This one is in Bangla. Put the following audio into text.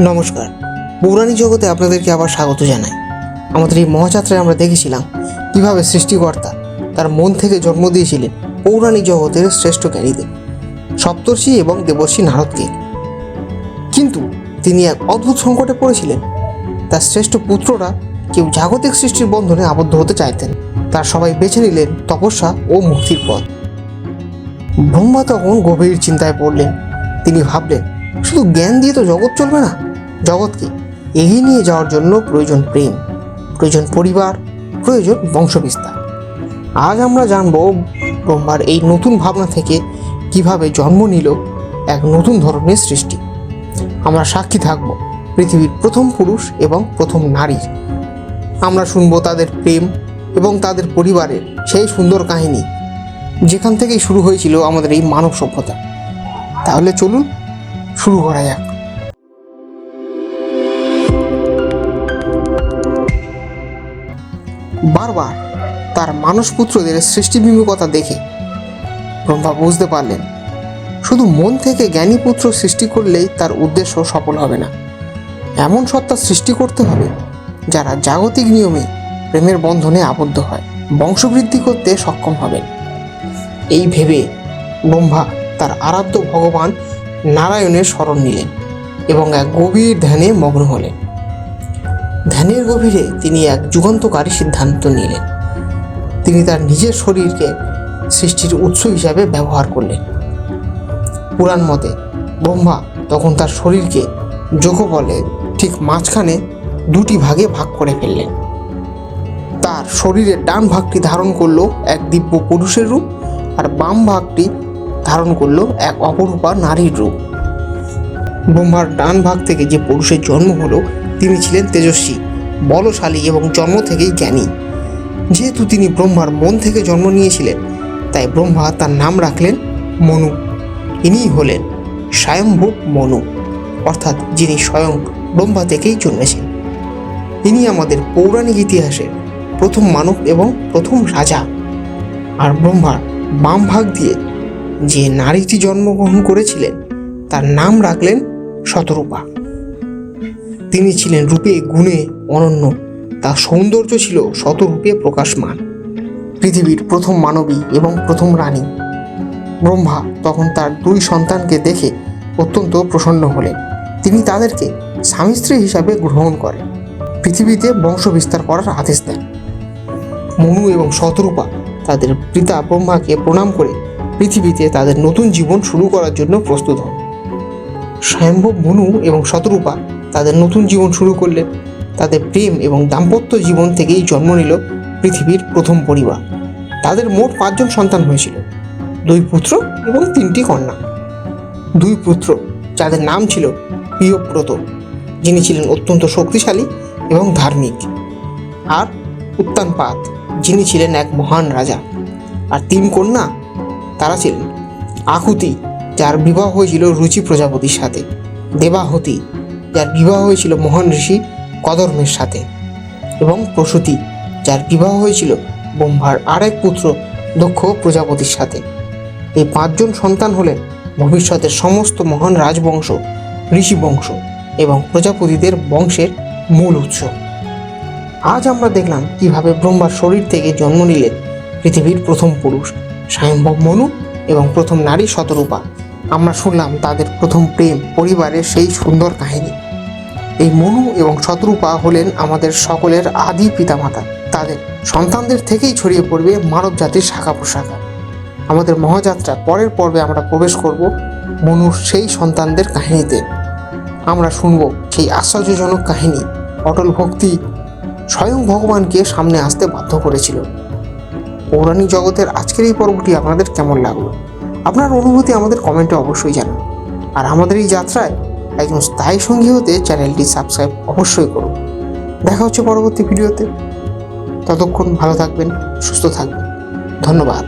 নমস্কার। পৌরাণিক জগতে আপনাদেরকে আবার স্বাগত জানাই। আমাদের এই মহাযাত্রায় আমরা দেখেছিলাম কীভাবে সৃষ্টিকর্তা তার মন থেকে জন্ম দিয়েছিলেন পৌরাণিক জগতের শ্রেষ্ঠ জ্ঞানীদের, সপ্তর্ষি এবং দেবর্ষি নারদকে। কিন্তু তিনি এক অদ্ভুত সংকটে পড়েছিলেন। তার শ্রেষ্ঠ পুত্ররা কেউ জাগতিক সৃষ্টির বন্ধনে আবদ্ধ হতে চাইতেন। তার সবাই বেছে নিলেন তপস্যা ও মুক্তির পথ। ব্রহ্মা তখন গভীর চিন্তায় পড়লেন। তিনি ভাবলেন, শুধু জ্ঞান দিয়ে তো জগৎ চলবে না? জগৎকে এগিয়ে নিয়ে যাওয়ার জন্য প্রয়োজন প্রেম, প্রয়োজন পরিবার, প্রয়োজন বংশবিস্তার। আজ আমরা জানব ব্রহ্মার এই নতুন ভাবনা থেকে কীভাবে জন্ম নিল এক নতুন ধরনের সৃষ্টি। আমরা সাক্ষী থাকব পৃথিবীর প্রথম পুরুষ এবং প্রথম নারীর। আমরা শুনব তাদের প্রেম এবং তাদের পরিবারের সেই সুন্দর কাহিনী। যেখান থেকেই শুরু হয়েছিল আমাদের এই মানব সভ্যতা। তাহলে চলুন, শুরু করা যাক। বারবার তার মানসপুত্রদের সৃষ্টিবিমুখতা দেখে ব্রহ্মা বুঝতে পারলেন, শুধু মন থেকে জ্ঞানী পুত্র সৃষ্টি করলেই তার উদ্দেশ্য সফল হবে না। এমন সত্তা সৃষ্টি করতে হবে যারা জাগতিক নিয়মে প্রেমের বন্ধনে আবদ্ধ হয়, বংশবৃদ্ধি করতে সক্ষম হবেন। এই ভেবে ব্রহ্মা তার আরাধ্য ভগবান নারায়ণের স্মরণ নিলেন এবং এক গভীর ধ্যানে মগ্ন হলেন। ধ্যানের গভীরে তিনি এক যুগান্তকারী সিদ্ধান্ত নিলেন। তিনি তার নিজের শরীরকে সৃষ্টির উৎস হিসাবে ব্যবহার করলেন। পুরাণ মতে ব্রহ্মা তখন তার শরীরকে যোগ বলে ঠিক মাঝখানে দুটি ভাগে ভাগ করে ফেললেন। তার শরীরের ডান ভাগটি ধারণ করল এক দিব্য পুরুষের রূপ আর বাম ভাগটি ধারণ করল এক অপরূপা নারীর রূপ। ব্রহ্মার ডান ভাগ থেকে যে পুরুষের জন্ম হলো, তিনি ছিলেন তেজস্বী। বলশালী এবং জন্ম থেকেই জ্ঞানী। যেহেতু তিনি ব্রহ্মার মন থেকে জন্ম নিয়েছিলেন, তাই ব্রহ্মা তার নাম রাখলেন মনু। ইনিই হলেন স্বয়ম্ভূ মনু, অর্থাৎ যিনি স্বয়ং ব্রহ্মা থেকেই জন্মেছেন। ইনি আমাদের পৌরাণিক ইতিহাসের প্রথম মানব এবং প্রথম রাজা। আর ব্রহ্মার বাম ভাগ দিয়ে যে নারীটি জন্মগ্রহণ করেছিলেন, তার নাম রাখলেন শতরূপা। তিনি ছিলেন রূপে গুণে অনন্য। তার সৌন্দর্য ছিল শতরূপে প্রকাশমান। পৃথিবীর প্রথম মানবী এবং প্রথম রানী। ব্রহ্মা তখন তার দুই সন্তানকে দেখে অত্যন্ত প্রসন্ন হলেন। তিনি তাদেরকে স্বামী স্ত্রী হিসাবে গ্রহণ করেন। পৃথিবীতে বংশ বিস্তার করার আদেশ দেন। মনু এবং শতরূপা তাদের পিতা ব্রহ্মাকে প্রণাম করে পৃথিবীতে তাদের নতুন জীবন শুরু করার জন্য প্রস্তুত হন। স্বয়ম্ভব মনু এবং শতরূপা তাদের নতুন জীবন শুরু করলেন তাদের প্রেম এবং দাম্পত্য জীবন থেকেই জন্ম নিল পৃথিবীর প্রথম পরিবার। তাদের মোট পাঁচজন সন্তান হয়েছিল, দুই পুত্র এবং তিনটি কন্যা। দুই পুত্র, যাদের নাম ছিল প্রিয়ব্রত, যিনি ছিলেন অত্যন্ত শক্তিশালী এবং ধার্মিক। আর উত্তানপাত, যিনি ছিলেন এক মহান রাজা। আর তিন কন্যা, তারা ছিলেন আকুতি যার বিবাহ হয়েছিল রুচি প্রজাপতির সাথে, দেবাহতি যার বিবাহ হয়েছিল মহান ঋষি কদর্মের সাথে এবং প্রসূতি, যার বিবাহ হয়েছিল ব্রহ্মার আরেক পুত্র দক্ষ প্রজাপতির সাথে। এই পাঁচজন সন্তান হলেন ভবিষ্যতের সমস্ত মহান রাজবংশ, ঋষি বংশ এবং প্রজাপতিদের বংশের মূল উৎস। আজ আমরা দেখলাম কীভাবে ব্রহ্মার শরীর থেকে জন্ম নিলেন পৃথিবীর প্রথম পুরুষ স্বয়ম্ভব মনু এবং প্রথম নারী শতরূপা। আমরা শুনলাম তাদের প্রথম প্রেম, পরিবারের সেই সুন্দর কাহিনী। এই মনু এবং শতরূপা হলেন আমাদের সকলের আদি পিতামাতা। তাদের সন্তানদের থেকেই ছড়িয়ে পড়বে মানব জাতির শাখা প্রশাখা। আমাদের মহাযাত্রা পরের পর্বে আমরা প্রবেশ করব মনুর সেই সন্তানদের কাহিনীতে। আমরা শুনব সেই আশ্চর্যজনক কাহিনী। অটল ভক্তি স্বয়ং ভগবানকে সামনে আসতে বাধ্য করেছিল। পৌরাণিক জগতের আজকের এই পর্বটি আপনাদের কেমন লাগল? আপনার অনুভূতি আমাদের কমেন্টে অবশ্যই জানান। আর আমাদের এই যাত্রায় একজন স্থায়ী সঙ্গী হতে চ্যানেলটি সাবস্ক্রাইব অবশ্যই করুন। দেখা হচ্ছে পরবর্তী ভিডিওতে। ততক্ষণ ভালো থাকবেন, সুস্থ থাকবেন। ধন্যবাদ।